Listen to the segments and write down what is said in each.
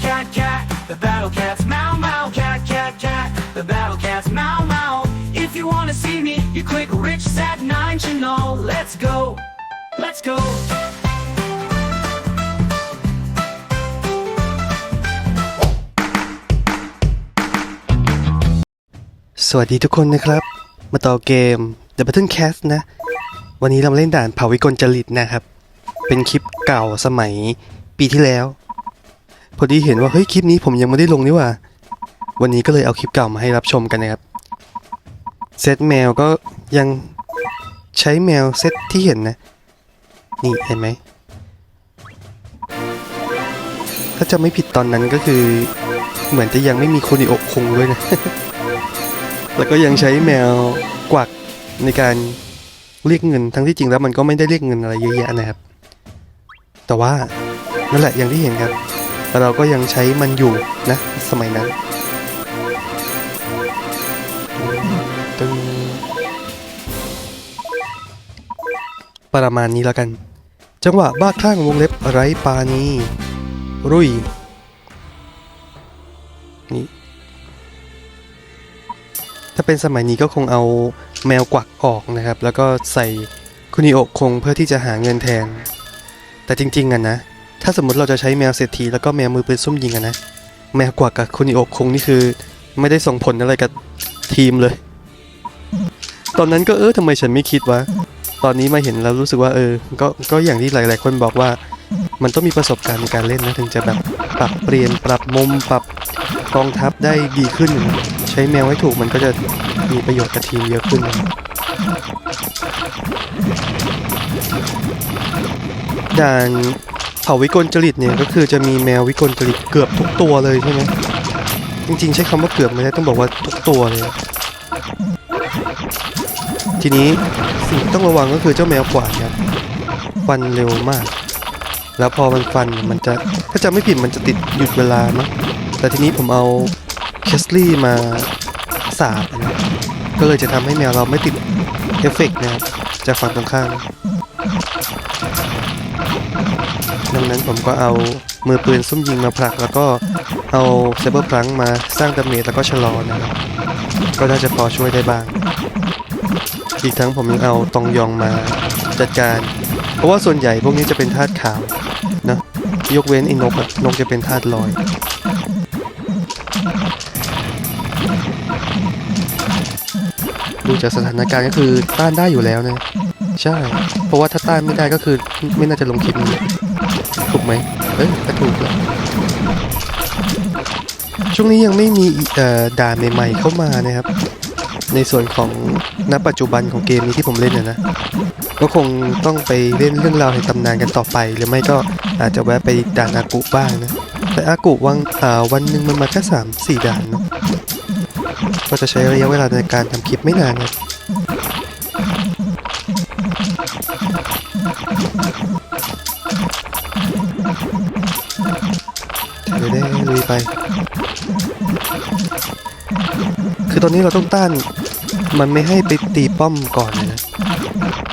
cat, cat, cat. The battle cats meow, meow, cat, cat, cat. The battle cats meow, meow. If you wanna see me, you click Rich Sat 9 channel. Let's go. Let's go. สวัสดีทุกคนนะครับ มาต่อเกม The Battle Cast นะ วันนี้เรามาเล่นด่านเผาวิกลจริตนะครับ เป็นคลิปเก่าสมัยปีที่แล้ว อดีเห็นว่าเฮ้ยคลิปนี้ผมยังไม่ได้ลงนี่ว่า วันนี้ก็เลยเอาคลิปเก่ามาให้รับชมกันนะครับ เซตแมวก็ยังใช้แมวเซตที่เห็นนะ นี่เห็นไหม ถ้าจะไม่ผิดตอนนั้นก็คือ เหมือนจะยังไม่มีโคนิโอคงด้วยนะ แล้วก็ยังใช้แมวกวักในการเรียกเงินทั้งที่จริงแล้วมันก็ไม่ได้เรียกเงินอะไรเยอะแยะนะครับ แต่ว่านั่นแหละอย่างที่เห็นครับ แต่เราก็ยังใช้มันอยู่นะ สมัยนั้นตึงประมาณนี้แล้วกัน จังหวะบ้าคลั่งวงเล็บไร้ปานีรุ่ยนี่ถ้าเป็นสมัยนี้ก็คงเอาแมวกวักออกนะครับ แล้วก็ใส่คุนิโอคงเพื่อที่จะหาเงินแทน แต่จริงๆอะนะ ถ้าสมมติเราจะใช้แมวเศรษฐีแล้วก็แมวมือปืนซุ่มยิงอะนะ แมวกวักกับคุนิโอะคงนี่คือ ไม่ได้ส่งผลอะไรกับทีมเลย ตอนนั้นก็เออทำไมฉันไม่คิดวะ ตอนนี้มาเห็นแล้วรู้สึกว่าเออ ก็ก็อย่างที่หลาย ๆ คนบอกว่า มันต้องมีประสบการณ์ในการเล่นนะถึงจะแบบปรับเปลี่ยนปรับมุมปรับกองทัพได้ดีขึ้น ใช้แมวให้ถูกมันก็จะมีประโยชน์กับทีมเยอะขึ้นนะด่าน เผ่าวิกลจริตเนี่ยก็คือจะมีแมววิกลจริตเกือบทุกตัวเลยใช่ไหมจริงๆ ใช้คำว่าเกือบไม่ได้ต้องบอกว่าทุกตัวเลย ทีนี้สิ่งต้องระวังก็คือเจ้าแมวกวาดครับฟันเร็วมาก แล้วพอมันฟันมันจะถ้าจำไม่ผิดมันจะติดหยุดเวลามั้งแต่ทีนี้ผมเอาเคสลี่มาสาบนะก็เลยจะทำให้แมวเราไม่ติดเอฟเฟกต์นะครับจากฝั่งตรงข้าม ดังนั้นผมก็เอามือปืนซุ่มยิงมาผลัก แล้วก็เอาเซเบอร์พลังมาสร้างดาเมจแล้วก็ชะลอนะครับก็น่าจะพอช่วยได้บ้าง อีกทั้งผมยังเอาตองยองมาจัดการ เพราะว่าส่วนใหญ่พวกนี้จะเป็นธาตุขาวนะยกเว้นไอ้นกนกจะเป็นธาตุลอยดูจากสถานการณ์ก็คือต้านได้อยู่แล้วนะ ใช่ เพราะว่าถ้าต้านไม่ได้ก็คือไม่น่าจะลงคลิปนี้ ถูกไหมเอ้ยก็ถูกแล้วช่วงนี้ยังไม่มีเอ่อด่านใหม่ๆเข้ามานะครับ ในส่วนของณปัจจุบันของเกมนี้ที่ผมเล่นนะนะก็คงต้องไปเล่นเรื่องราวแห่งตำนานกันต่อไป หรือไม่ก็อาจจะแวะไปด่านอากุบ้างนะ แต่อากุวังอ่าวันหนึ่งมันมาแค่สามสี่ด่านเนาะก็จะใช้ระยะเวลาในการทำคลิปไม่นานนะ เดี๋ยวได้ลุยไป คือตอนนี้เราต้องต้าน มันไม่ให้ไปตีป้อมก่อนเลยนะ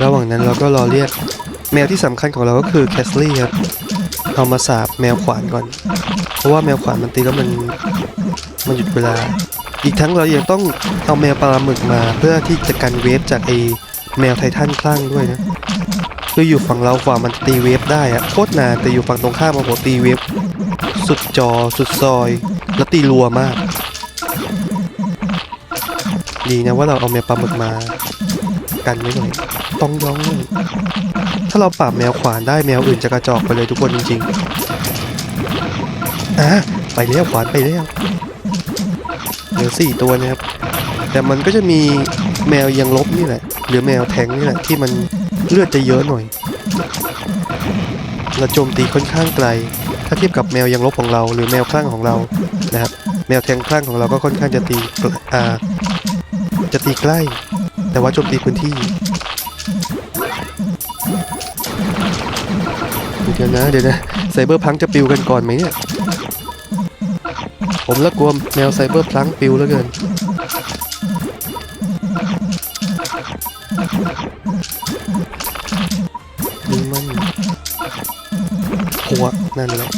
ระหว่างนั้นเราก็รอเรียก แมวที่สำคัญของเราก็คือแคสลี่ครับ เอามาสาบแมวขวานก่อน เพราะว่าแมวขวานมันตีแล้วมันมันหยุดเวลา อีกทั้งเรายังต้องเอาแมวปลาหมึกมาเพื่อที่จะกันเวฟจากไอแมวไททันคลั่งด้วยนะคืออยู่ฝั่งเรากว่ามันตีเวฟได้อะโคตรนานแต่อยู่ฝั่งตรงข้ามมาโหตีเวฟ สุดจอสุดซอย แล้วตีรัวมาก ดีนะว่าเราเอาแมวปลาหมึกมา กันไว้หน่อยต้องย้องหน่อยถ้าเราปราบแมวขวานได้แมวอื่นจะกระจอกไปเลยทุกคนจริงๆอะไปแล้วขวานไปแล้วเหลือสี่ตัวนะครับ แต่มันก็จะมีแมวยังลบนี่แหละ หรือแมวแทงนี่แหละ ที่มันเลือดจะเยอะหน่อยเราโจมตีค่อนข้างไกล ถ้าเทียบกับแมวยังลบของเราหรือแมวคลั่งของเรานะครับ แมวแทงคลั่งของเราก็ค่อนข้างจะตีอ่าจะตีใกล้ แต่ว่าโจมตีพื้นที่เดี๋ยวนะเดี๋ยวนะไซเบอร์พังจะปิวกันก่อนไหมเนี่ยผมละกลัวแมวไซเบอร์พลังปิวแล้วเกิน มันหัวนั่นแหละ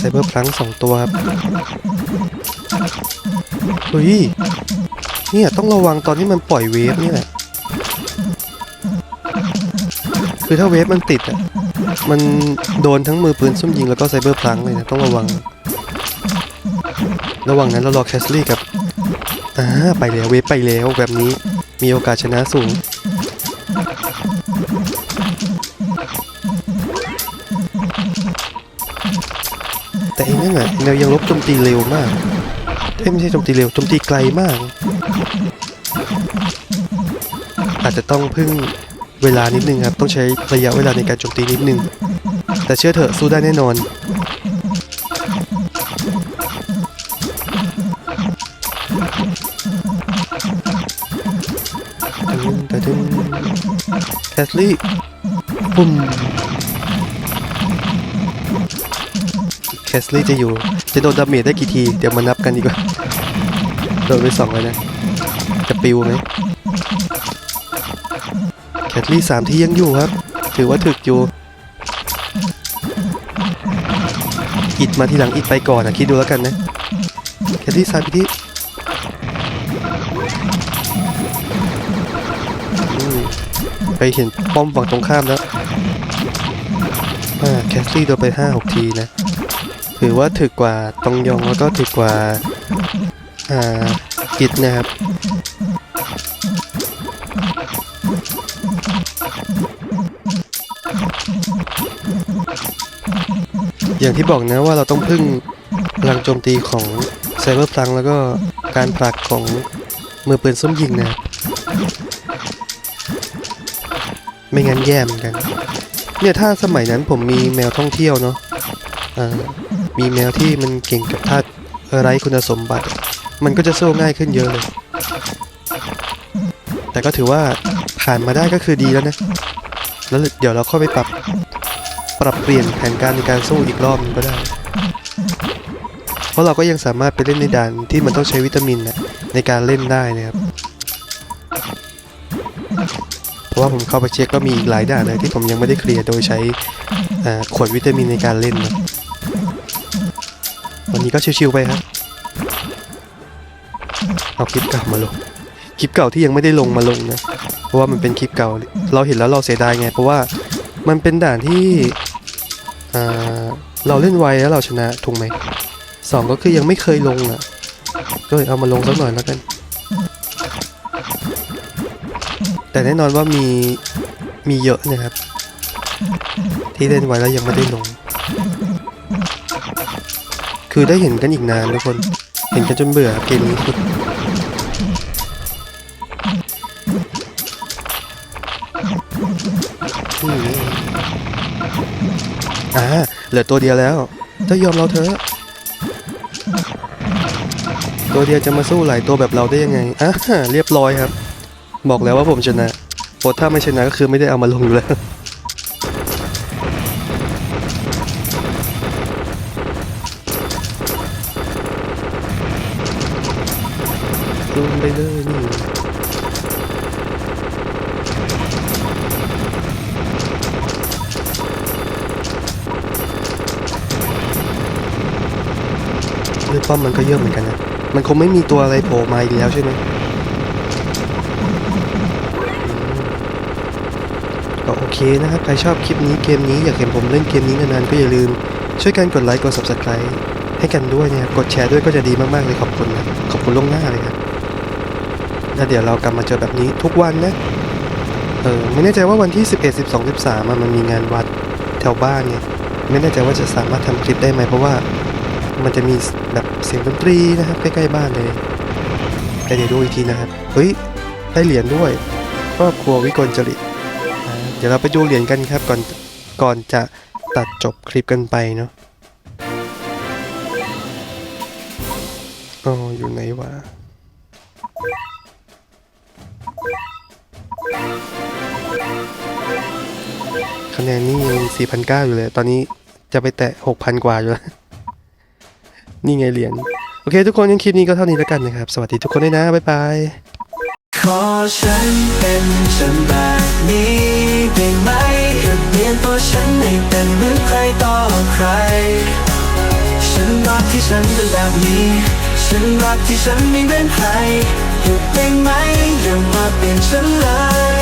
ซเบอร์พลังสองตัวครับเฮ้ยเนี่ยต้องระวังตอนที่มันปล่อยเวฟนี่แหละ คือถ้าเวฟมันติดอะ มันโดนทั้งมือปืนซุ่มยิงแล้วก็ไซเบอร์พลังเลยนะ ต้องระวัง ระหว่างนั้นเรารอแคสลี่กับอ่าไปแล้วเวฟไปแล้วแบบนี้มีโอกาสชนะสูง แต่ไอ้นั่นอะแนวยังลบโจมตีเร็วมากเอ้ยไม่ใช่โจมตีเร็วโจมตีไกลมาก อาจจะต้องพึ่งเวลานิดนึงครับ ต้องใช้ระยะเวลาในการโจมตีนิดนึง แต่เชื่อเถอะสู้ได้แน่นอน แต่ดึงแคสลี่ปุ่ม แคสลี่จะอยู่ จะโดนดาเมจได้กี่ที เดี๋ยวมานับกันดีกว่า โดนไปสองเลยนะ จะปิวไหมแคทลี่สามที่ยังอยู่ครับ ถือว่าถึกอยู่ อิดมาทีหลังอิดไปก่อนอะคิดดูแล้วกันนะ แคทลี่สามที่ไปเห็นป้อมฝั่งตรงข้ามแล้วแคทลี่โดนไปห้าหกทีนะ ถือว่าถึกกว่าตองยองแล้วก็ถึกกว่าอ่าอิดนะครับอย่างที่บอกนะว่าเราต้องพึ่งพลังโจมตีของไซเบอร์พลังแล้วก็การผลักของมือปืนส้มยิงนะ ไม่งั้นแย่เหมือนกัน เนี่ยถ้าสมัยนั้นผมมีแมวท่องเที่ยวเนาะอ่า มีแมวที่มันเก่งกับธาตุไร้คุณสมบัติ มันก็จะสู้ง่ายขึ้นเยอะเลย แต่ก็ถือว่าผ่านมาได้ก็คือดีแล้วนะ แล้วเดี๋ยวเราเข้าไปปรับ ปรับเปลี่ยนแผนการในการสู้อีกรอบนึงก็ได้ เพราะเราก็ยังสามารถไปเล่นในด่านที่มันต้องใช้วิตามินนะในการเล่นได้นะครับ เพราะว่าผมเข้าไปเช็คก็มีอีกหลายด่านเลยที่ผมยังไม่ได้เคลียร์โดยใช้อ่าขวดวิตามินในการเล่นนะ วันนี้ก็ชิวๆไปครับเอาคลิปเก่ามาลง คลิปเก่าที่ยังไม่ได้ลงมาลงนะ เพราะว่ามันเป็นคลิปเก่า เราเห็นแล้วเราเสียดายไง เพราะว่ามันเป็นด่านที่เราเล่นไวแล้วเราชนะถูกไหมสองก็คือยังไม่เคยลงอะก็เลยเอามาลงสักหน่อยแล้วกัน แต่แน่นอนว่ามีมีเยอะนะครับ ที่เล่นไว้แล้วยังไม่ได้ลง คือได้เห็นกันอีกนานทุกคน เห็นกันจนเบื่อเกมนี้อืมอ่าเหลือตัวเดียวแล้วจะยอมเราเถอะ ตัวเดียวจะมาสู้หลายตัวแบบเราได้ยังไงอ่าเรียบร้อยครับ บอกแล้วว่าผมชนะโพถ้าไม่ชนะก็คือไม่ได้เอามาลงอยู่แล้ว ลงไปเลยนี่เลือดป้อมมันก็เยอะเหมือนกันนะ มันคงไม่มีตัวอะไรโผล่มาอีกแล้วใช่ไหมอืมก็โอเคนะครับ ใครชอบคลิปนี้เกมนี้อยากเห็นผมเล่นเกมนี้นานๆก็อย่าลืม ช่วยกันกดไลค์กด subscribe ให้กันด้วยนะครับ กดแชร์ด้วยก็จะดีมากๆเลยขอบคุณนะ ขอบคุณล่วงหน้าเลยครับ แล้วเดี๋ยวเรากลับมาเจอแบบนี้ทุกวันนะเออไม่แน่ใจว่าวันที่ 11 12 13อะมันมีงานวัดแถวบ้านเนี่ยไม่แน่ใจว่าจะสามารถทำคลิปได้ไหมเพราะว่ามันจะมีแบบเสียงดนตรีนะครับใกล้ๆบ้านเลยแต่เดี๋ยวดูอีกทีนะครับเฮ้ยได้เหรียญด้วยครอบครัววิกลจริตเดี๋ยวเราไปดูเหรียญกันครับก่อนก่อนจะตัดจบคลิปกันไปเนาะอ๋ออยู่ไหนวะ คะแนนนี่ยัง4,900 อยู่เลย ตอนนี้จะไปแตะ 6,000 กว่าอยู่แล้ว นี่ไงเหรียญ โอเค ทุกคนยังคลิปนี้ก็เท่านี้แล้วกันนะครับ สวัสดีทุกคนด้วยนะ บ๊ายบาย ขอฉันเป็นฉันแบบนี้ได้ไหมแค่เปลี่ยนตัวฉันให้เป็นเหมือนใครต่อใคร ฉันรักที่ฉันเป็นแบบนี้ ฉันรักที่ฉันไม่เป็นใครหยุดได้ไหมอย่ามาเปลี่ยนฉันเลย